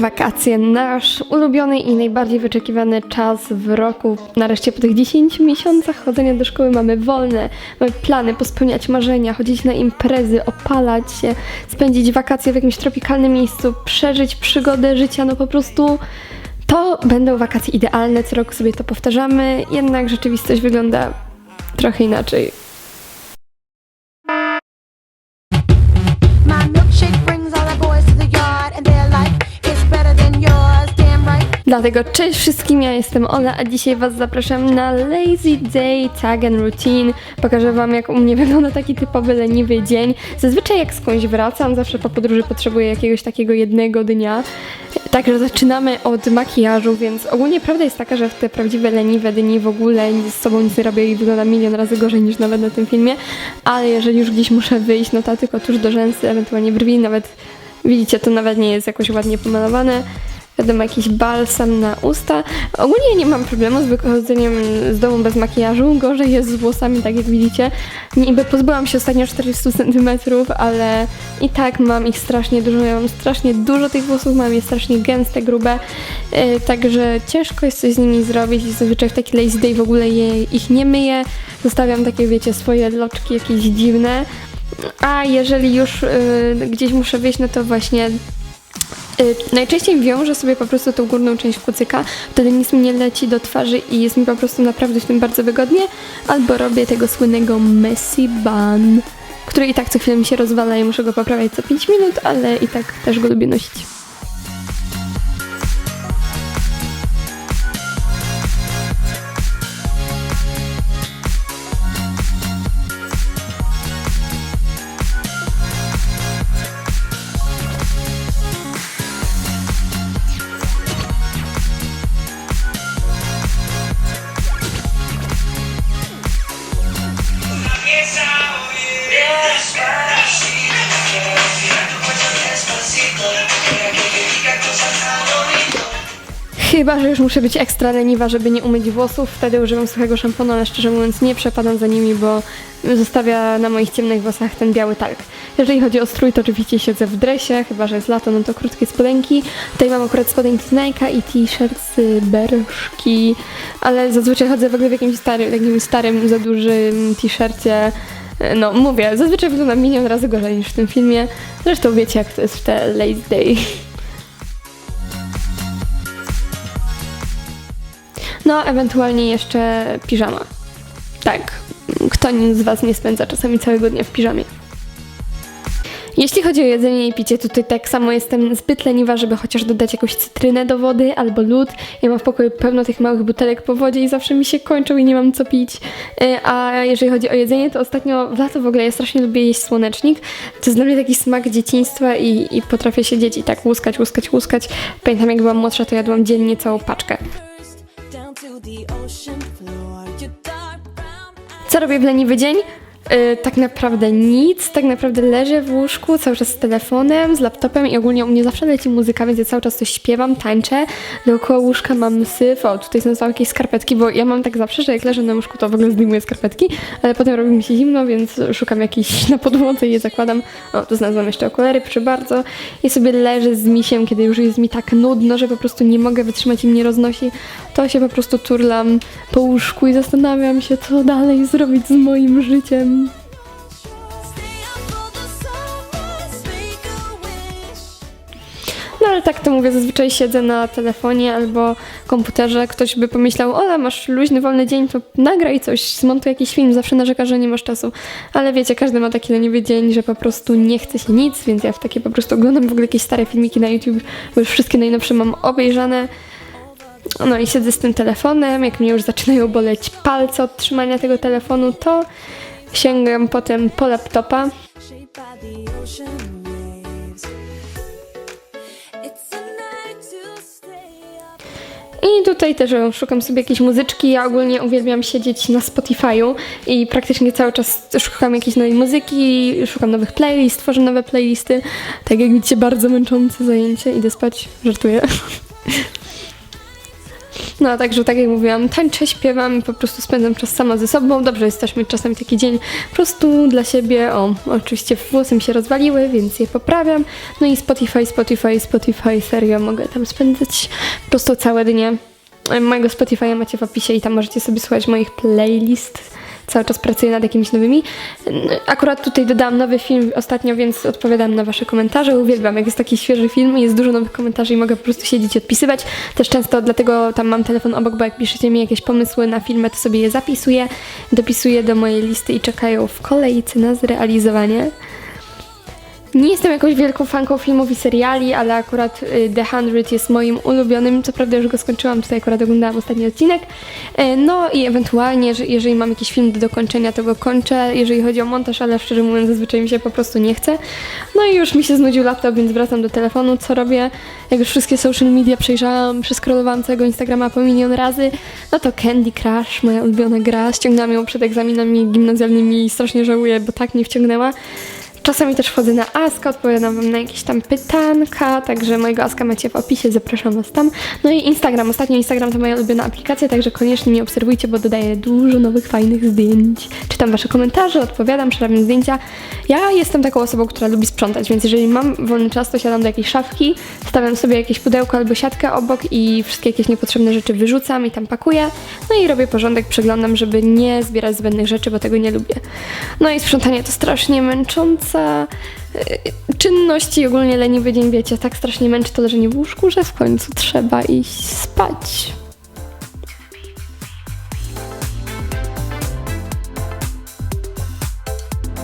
Wakacje, nasz ulubiony i najbardziej wyczekiwany czas w roku. Nareszcie po tych 10 miesiącach chodzenia do szkoły mamy wolne, mamy plany, pospełniać marzenia, chodzić na imprezy, opalać się, spędzić wakacje w jakimś tropikalnym miejscu, przeżyć przygodę życia, no po prostu to będą wakacje idealne, co roku sobie to powtarzamy, jednak rzeczywistość wygląda trochę inaczej. Dlatego cześć wszystkim, ja jestem Ola, a dzisiaj Was zapraszam na Lazy Day Tag and Routine. Pokażę Wam, jak u mnie wygląda taki typowy leniwy dzień. Zazwyczaj jak skądś wracam, zawsze po podróży potrzebuję jakiegoś takiego jednego dnia. Także zaczynamy od makijażu, więc ogólnie prawda jest taka, że w te prawdziwe leniwe dni w ogóle z sobą nic nie robię i wygląda milion razy gorzej niż nawet na tym filmie. Ale jeżeli już gdzieś muszę wyjść, no to tylko tuż do rzęsy, ewentualnie brwi, nawet widzicie, to nawet nie jest jakoś ładnie pomalowane wiadomo, jakiś balsam na usta. Ogólnie nie mam problemu z wychodzeniem z domu bez makijażu. Gorzej jest z włosami, tak jak widzicie. Niby pozbyłam się ostatnio 40 cm, ale i tak mam ich strasznie dużo. Ja mam strasznie dużo tych włosów, mam je strasznie gęste, grube. Yy, także ciężko jest coś z nimi zrobić i zazwyczaj w taki lazy day w ogóle je, ich nie myję. Zostawiam takie, wiecie, swoje loczki jakieś dziwne. A jeżeli już yy, gdzieś muszę wyjść, no to właśnie Y, Najczęściej wiążę sobie po prostu tą górną część kucyka, wtedy nic mi nie leci do twarzy i jest mi po prostu naprawdę w tym bardzo wygodnie. Albo robię tego słynnego messy bun, który i tak co chwilę mi się rozwala i muszę go poprawiać co 5 minut, ale i tak też go lubię nosić. Chyba, że już muszę być ekstra leniwa, żeby nie umyć włosów, wtedy używam suchego szamponu, ale szczerze mówiąc nie przepadam za nimi, bo zostawia na moich ciemnych włosach ten biały talk. Jeżeli chodzi o strój, to oczywiście siedzę w dresie, chyba, że jest lato, no to krótkie spodenki. Tutaj mam akurat spodenki z Nike'a i t-shirt z ale zazwyczaj chodzę w ogóle w jakimś starym, starym, za dużym t-shircie. No, mówię, zazwyczaj wyglądam milion razy gorzej niż w tym filmie. Zresztą wiecie, jak to jest w te lazy day. No, ewentualnie jeszcze piżama. Tak, kto z Was nie spędza czasami całego dnia w piżamie? Jeśli chodzi o jedzenie i picie, tutaj tak samo jestem zbyt leniwa, żeby chociaż dodać jakąś cytrynę do wody albo lód. Ja mam w pokoju pełno tych małych butelek po wodzie i zawsze mi się kończą i nie mam co pić. Yy, A jeżeli chodzi o jedzenie, to ostatnio w lato w ogóle ja strasznie lubię jeść słonecznik. To jest dla mnie taki smak dzieciństwa i, i potrafię siedzieć i tak łuskać, łuskać, łuskać. Pamiętam jak byłam młodsza, to jadłam dziennie całą paczkę. Co robię w leniwy dzień? Yy, tak naprawdę nic, tak naprawdę leżę w łóżku cały czas z telefonem, z laptopem i ogólnie u mnie zawsze leci muzyka, więc ja cały czas coś śpiewam, tańczę. Dookoła łóżka mam syf, o tutaj są jakieś skarpetki, bo ja mam tak zawsze, że jak leżę na łóżku to w ogóle zdejmuję skarpetki, ale potem robi mi się zimno, więc szukam jakichś na podłodze i je zakładam. O, tu znalazłam jeszcze okulary, proszę bardzo. I sobie leżę z misiem, kiedy już jest mi tak nudno, że po prostu nie mogę wytrzymać i mnie roznosi, to się po prostu turlam po łóżku i zastanawiam się, co dalej zrobić z moim życiem. No ale tak to mówię, zazwyczaj siedzę na telefonie albo komputerze. Ktoś by pomyślał, Ola, masz luźny, wolny dzień, to nagraj coś, zmontuj jakiś film, zawsze narzeka, że nie masz czasu. Ale wiecie, każdy ma taki leniwy dzień, że po prostu nie chce się nic, więc ja w takie po prostu oglądam w ogóle jakieś stare filmiki na YouTube, bo już wszystkie najnowsze mam obejrzane. No i siedzę z tym telefonem, jak mnie już zaczynają boleć palce od trzymania tego telefonu, to sięgam potem po laptopa. I tutaj też szukam sobie jakiejś muzyczki. Ja ogólnie uwielbiam siedzieć na Spotify'u i praktycznie cały czas szukam jakiejś nowej muzyki, szukam nowych playlist, tworzę nowe playlisty. Tak jak widzicie, bardzo męczące zajęcie. Idę spać, żartuję. No, także tak jak mówiłam, tańczę, śpiewam i po prostu spędzam czas sama ze sobą. Dobrze jest też mieć czasami taki dzień po prostu dla siebie. O, oczywiście włosy mi się rozwaliły, więc je poprawiam. No i Spotify, Spotify, Spotify, serio, mogę tam spędzać po prostu całe dnie. Mojego Spotify'a macie w opisie i tam możecie sobie słuchać moich playlist. Cały czas pracuję nad jakimiś nowymi. Akurat tutaj dodałam nowy film ostatnio, więc odpowiadam na Wasze komentarze. Uwielbiam, jak jest taki świeży film i jest dużo nowych komentarzy i mogę po prostu siedzieć i odpisywać. Też często dlatego tam mam telefon obok, bo jak piszecie mi jakieś pomysły na filmy, to sobie je zapisuję, dopisuję do mojej listy i czekają w kolejce na zrealizowanie. Nie jestem jakąś wielką fanką filmów i seriali, ale akurat y, The 100 jest moim ulubionym. Co prawda już go skończyłam, tutaj akurat oglądałam ostatni odcinek. E, No i ewentualnie, że- jeżeli mam jakiś film do dokończenia, to go kończę, jeżeli chodzi o montaż, ale szczerze mówiąc zazwyczaj mi się po prostu nie chce. No i już mi się znudził laptop, więc wracam do telefonu. Co robię? Jak już wszystkie social media przejrzałam, przeskrolowałam całego Instagrama po milion razy, no to Candy Crush, moja ulubiona gra. Ściągnęłam ją przed egzaminami gimnazjalnymi i strasznie żałuję, bo tak mnie wciągnęła. Czasami też wchodzę na Aska, odpowiadam wam na jakieś tam pytanka, także mojego Aska macie w opisie, zapraszam was tam. No i Instagram, ostatnio Instagram to moja ulubiona aplikacja, także koniecznie mnie obserwujcie, bo dodaję dużo nowych, fajnych zdjęć. Czytam wasze komentarze, odpowiadam, przerabiam zdjęcia. Ja jestem taką osobą, która lubi sprzątać, więc jeżeli mam wolny czas, to siadam do jakiejś szafki, stawiam sobie jakieś pudełko albo siatkę obok i wszystkie jakieś niepotrzebne rzeczy wyrzucam i tam pakuję. No i robię porządek, przeglądam, żeby nie zbierać zbędnych rzeczy, bo tego nie lubię. No i sprzątanie to strasznie męcząca y, czynność i ogólnie leniwy dzień, wiecie, tak strasznie męczy to leżenie w łóżku, że w końcu trzeba iść spać.